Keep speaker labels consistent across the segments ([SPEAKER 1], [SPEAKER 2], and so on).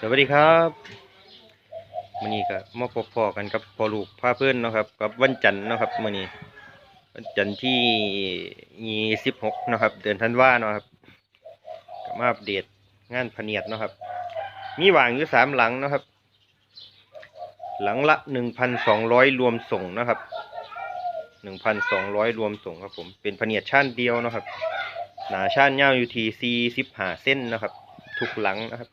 [SPEAKER 1] สวัสดีครับมื้อนี้ก็มาพบพอกันกับพอลูกพาเพื่อนเนาะครับกับวันจันทร์เนาะครับมื้อนี้วันจันทร์ที่ยี่สิบหกนะครับ เดือนธันวาเนาะครับก็มาอัปเดตงานพเนียดเนาะครับ มีวางอยู่สามหลังเนาะครับ หลังละหนึ่งพันสองร้อยรวมส่งนะครับหนึ่งพันสองร้อยรวมส่งครับผมเป็นพเนียดชั้นเดียวนะครับ หนาชั้นยาวอยู่ที่สี่สิบห้าเส้นนะครับ ทุกหลังนะครับ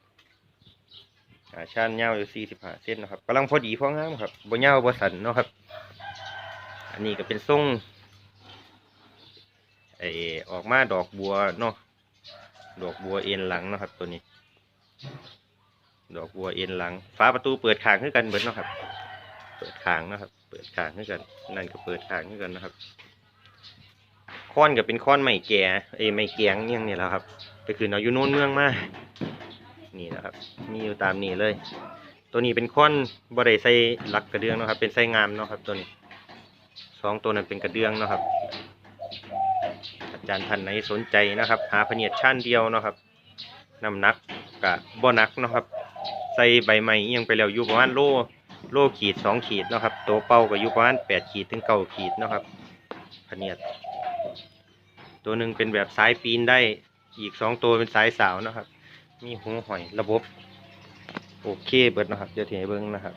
[SPEAKER 1] อ่าชานยาอยู่สี่สิบห้าเซนนะครับกำลังพอดีพองามครับบ่ยาบ่สันเนาะครับ อันนี้ก็เป็นทรงไอออกมาดอกบัวเนาะดอกบัวเอ็นหลังเนาะครับ ตัวนี้ ดอกบัวเอ็นหลังฝาประตูเปิดขางขึ้นกันเบิดเนาะครับ เปิดขางเนาะครับ เปิดขางขึ้นกัน นั่นก็เปิดขางขึ้นกันนะครับค้อนก็เป็นค้อนไม้แก่เอ้ยไม้แกงอยังนี่แหละครับไปคืนเอาอยู่โน่นเมืองมา นี่นะครับ มีอยู่ตามนี้เลย ตัวนี้เป็นค้อนบ่ได้ใส่หลักกระเดื่องนะครับ เป็นไส้งามเนาะครับ ตัวนี้สองตัวนั้นเป็นกระเดื่องเนาะครับ อาจารย์ท่านไหนสนใจนะครับ หาพเนียดชั้นเดียวเนาะครับน้ำหนักกะบ่หนักเนาะครับ ใส่ใบไม้ยังไปแล้วอยู่ประมาณโลโลขีดสองขีดเนาะครับ ตัวเป้าก็อยู่ประมาณแปดขีดถึงเก้าขีดเนาะครับพเนียดตัวหนึ่งเป็นแบบสายปีนได้อีกสองตัวเป็นสายสาวเนาะครับ มีหูหอยระบบ โอเคเบิดนะครับเดี๋ยวเทีให้เบิ้งนะครับ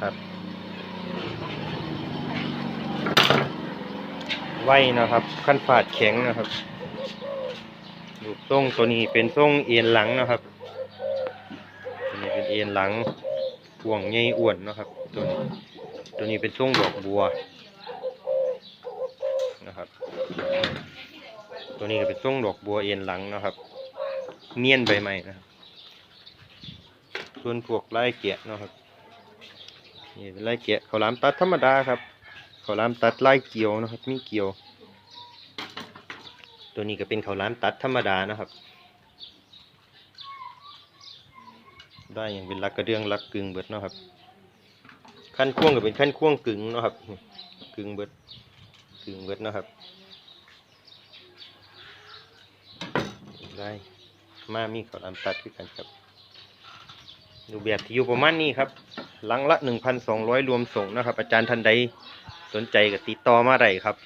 [SPEAKER 1] ครับไว้นะครับขั้นฝาดแข็งนะครับลูทรงตัวนี้เป็นทรงเอียนหลังนะครับตัวนี้เป็นเอียนหลังห่วงใหญ่อ้วนนะครับ ตัวนี้ตัวนี้เป็นทรงดอกบัว นะครับ ตัวนี้ก็เป็นทรงดอกบัวเอ็นหลังนะครับ เนียนใบไม้นะครับ ส่วนพวกไล่เกียนะครับนี่เป็นไล่เกียเขาวหลามตัดธรรมดาครับ เขาวหลามตัดไล่เกี่ยวนะครับ มีเกี่ยว ตัวนี้ก็เป็นเขาวหลามตัดธรรมดานะครับ ได้อย่างเป็นลักกระเดื่องลักกึ่งเบิดนะครับขั้นควงก็เป็นขั้นควงกึ่งนะครับกึ่งเบิด ถึงเบิดนะครับได้มามีข้าวหลามตัดด้วยกันครับดูแบบที่อยู่ประมาณนี้ครับ หลังละ 1,200 รวมส่งนะครับ อาจารย์ท่านใดสนใจก็ติดต่อมาได้ครับ